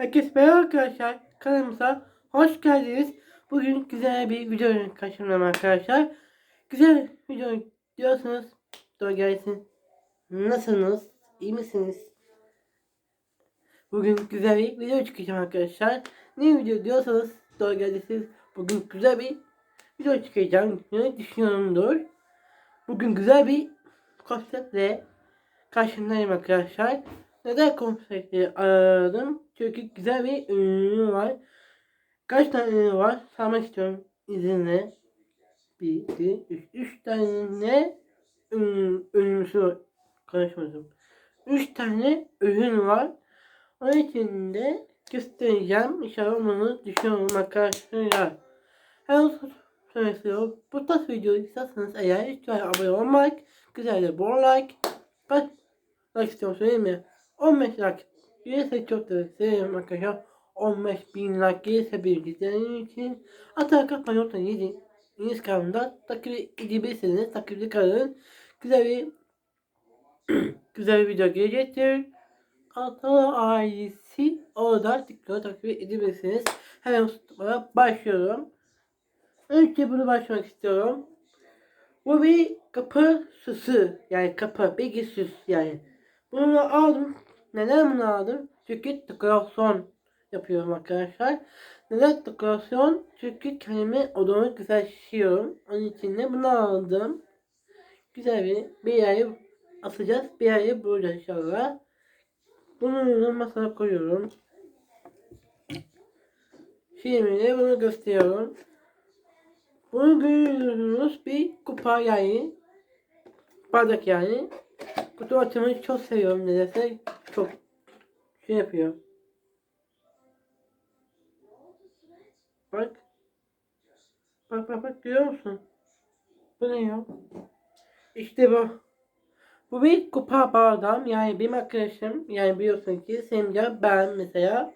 Herkes merhaba arkadaşlar. Kanalımıza hoş geldiniz. Bugün güzel bir video karşımdayım arkadaşlar. Güzel video diyorsanız doğru gelsin. Nasılsınız? İyi misiniz? Bugün güzel bir video çıkacağım arkadaşlar. Ne video diyorsanız doğru geldiniz. Bugün güzel bir video çıkacağım. Ne düşünüyorumdur. Bugün güzel bir konseptle karşındayım arkadaşlar. Neden konsepti aradım? Çünkü güzel bir ürünü var. Kaç tane var? Saymak istiyorum izinle. 1, 2, 3, 3 tane ürün, ürünümüzü var. Konuşmadım. 3 tane ürün var. Onun için de göstereceğim. İnşallah onu düşünüyorum arkadaşlar. Her söylüyorum. Bu tarz video isterseniz eğer lütfen abone olmak, güzel de bol like. Kaç like istiyorum söyleyeyim mi? 15 like gelirse çok da sevinirim arkadaşlar. 15 bin like gelirse bir izleyen için kapmayı unutmayın. Yedi. Yeniz kanalında takip edebilirsiniz. Takipte kalın. Güzel bir güzel bir video gelecektir. Atalı ailesi orada tıkla takip edebilirsiniz. Hemen tutmaya başlıyorum. Önce bunu başlamak istiyorum. Bu bir kapı süsü. Yani kapı, bir süs yani. Bunu aldım. Neden bunu? Çünkü dekorasyon yapıyorum arkadaşlar. Neden dekorasyon? Çünkü kendime odamı güzel şişiyorum. Onun için de bunu aldım. Güzel bir bir yere asacağız. Bir yere bulacağız inşallah. Bunu masaya koyuyorum. Şimdi bunu gösteriyorum. Bunu görüyorsunuz bir kupa yani. Bardak yani. Kutu açmayı çok seviyorum nedense. Çok şey yapıyor. Bak. Bak bak bak görüyor musun? Bu ne ya? İşte bu. Bu bir kupa bardağım. Yani benim arkadaşım. Yani biliyorsun ki Semca ben mesela.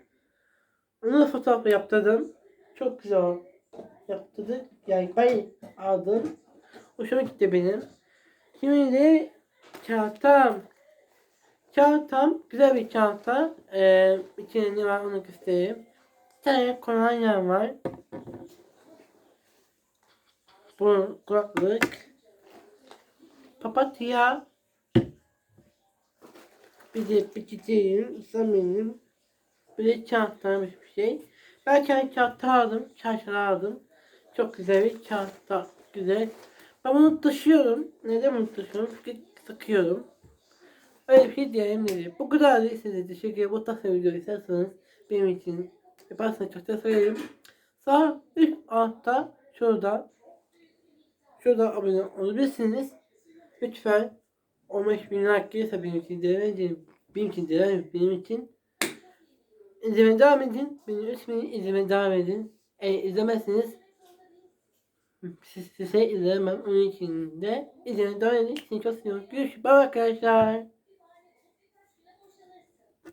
Onu fotoğraf yaptırdım. Çok güzel yaptırdık. Yani ben aldım. Hoşuma gitti benim. Şimdi de çantam. Çantam güzel bir çanta. Ee, içinde ne var onu göstereyim. Bir tane kolonya var. Bu kulaklık. Papatya. Bir de bir çiçeğim, zaminim. Bir de çantamış bir şey. Ben kendi çanta aldım, çarşıda aldım. Çok güzel bir çanta, güzel. Ben bunu taşıyorum. Neden bunu taşıyorum? Çünkü sıkıyorum. Öyle bir şey dedi. Bu kadar da size teşekkür ederim. Bu tarz video isterseniz benim için yaparsanız çok da söylerim. Sağ üst altta şurada şurada abone olabilirsiniz. Lütfen 15 bin like gelirse benim için değerli benim için değerli benim için izlemeye devam edin. Beni lütfen izlemeye devam edin. Eğer izlemezseniz siz, size izlemem. Onun için de izlemeye devam edin. Seni çok seviyorum. Görüşürüz. Bye arkadaşlar.